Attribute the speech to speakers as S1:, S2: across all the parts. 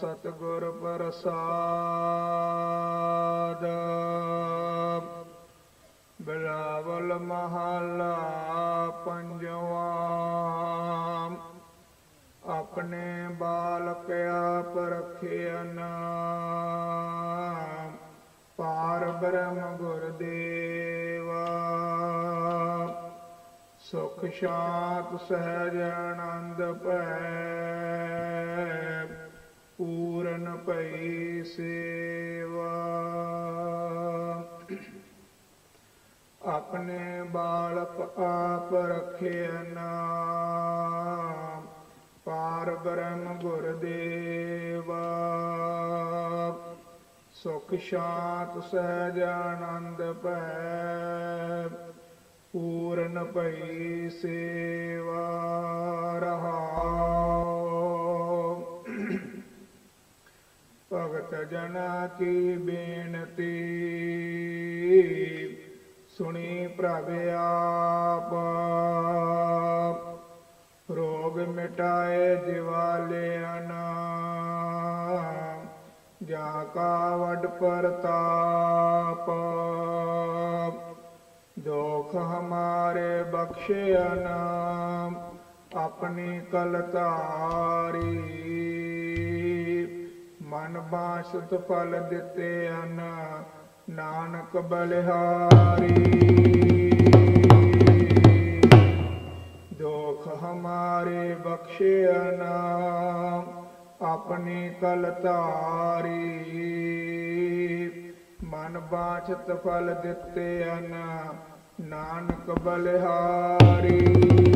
S1: ਸਤਿਗੁਰ ਪ੍ਰਸਾਦ। ਬਿਲਾਵਲ ਮਹਲਾ ਪੰਜਵਾ। ਆਪਣੇ ਬਾਲਕ ਆਪ ਰਖਿਆਨ ਪਾਰ ਬ੍ਰਹਮ ਗੁਰਦੇਵਾ। ਸੁਖ ਸ਼ਾਂਤ ਸਹਿਜ ਆਨੰਦ ਭੈ। ਪੂਰਨ ਭਈ ਸੇਵਾ। ਆਪਣੇ ਬਾਲਕ ਆਪ ਰਖਿਆ ਨਾਮ, ਪਾਰ ਬ੍ਰਹਮ ਗੁਰਦੇਵਾ ਸੁਖ ਸ਼ਾਂਤ ਸਹਿਜ ਆਨੰਦ ਭੈ, ਪੂਰਨ ਭਈ ਸੇਵਾ। ਰਹਾਉ ਭਗਤ ਜਨਾ ਕੀ ਬੇਨਤੀ? ਸੁਣੀ ਪ੍ਰਭ ਆਪ। ਰੋਗ ਮਿਟਾਏ ਦਿਵਾਲਿਆਂ ਜਾ ਕਾ ਵਡ ਪ੍ਰਤਾਪ। ਦੁਖ ਹਮਾਰੇ ਬਖਸ਼ਿਆ ਨਾਮ, ਆਪਣੀ ਕਲਤਾਰੀ। ਮਨ ਬਾਸਤ ਫਲ ਦਿੱਤੇ ਅਨ ਨਾਨਕ ਬਲਿਹਾਰੀ। ਦੁਖ ਹਮਾਰੇ ਬਖਸ਼ਿਆ ਨਾਮ ਆਪਣੀ ਕਲ ਕਲਤਾਰੀ ਮਨ ਬਾਛਤ ਫਲ ਦਿੱਤੇ ਅਨ ਨਾਨਕ ਬਲਿਹਾਰੀ।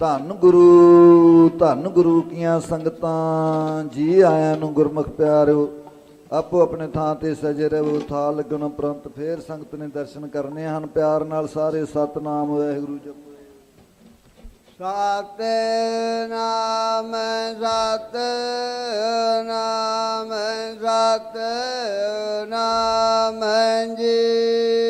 S2: ਧੰਨ ਗੁਰੂ ਧੰਨ ਗੁਰੂ ਕੀਆਂ ਸੰਗਤਾਂ, ਜੀ ਆਇਆਂ ਨੂੰ ਗੁਰਮੁਖ ਪਿਆਰਿਓ ਆਪੋ ਆਪਣੇ ਥਾਂ ਤੇ ਸਜੇ ਰਹੋ, ਥਾਲ ਲੱਗਣ ਉਪਰੰਤ ਫੇਰ ਸੰਗਤ ਨੇ ਦਰਸ਼ਨ ਕਰਨੇ ਹਨ, ਪਿਆਰ ਨਾਲ ਸਾਰੇ ਸਤਨਾਮ, ਵਾਹਿਗੁਰੂ ਜਪੋ
S3: ਸਤ ਨਾਮ ਸਤ ਜੀ।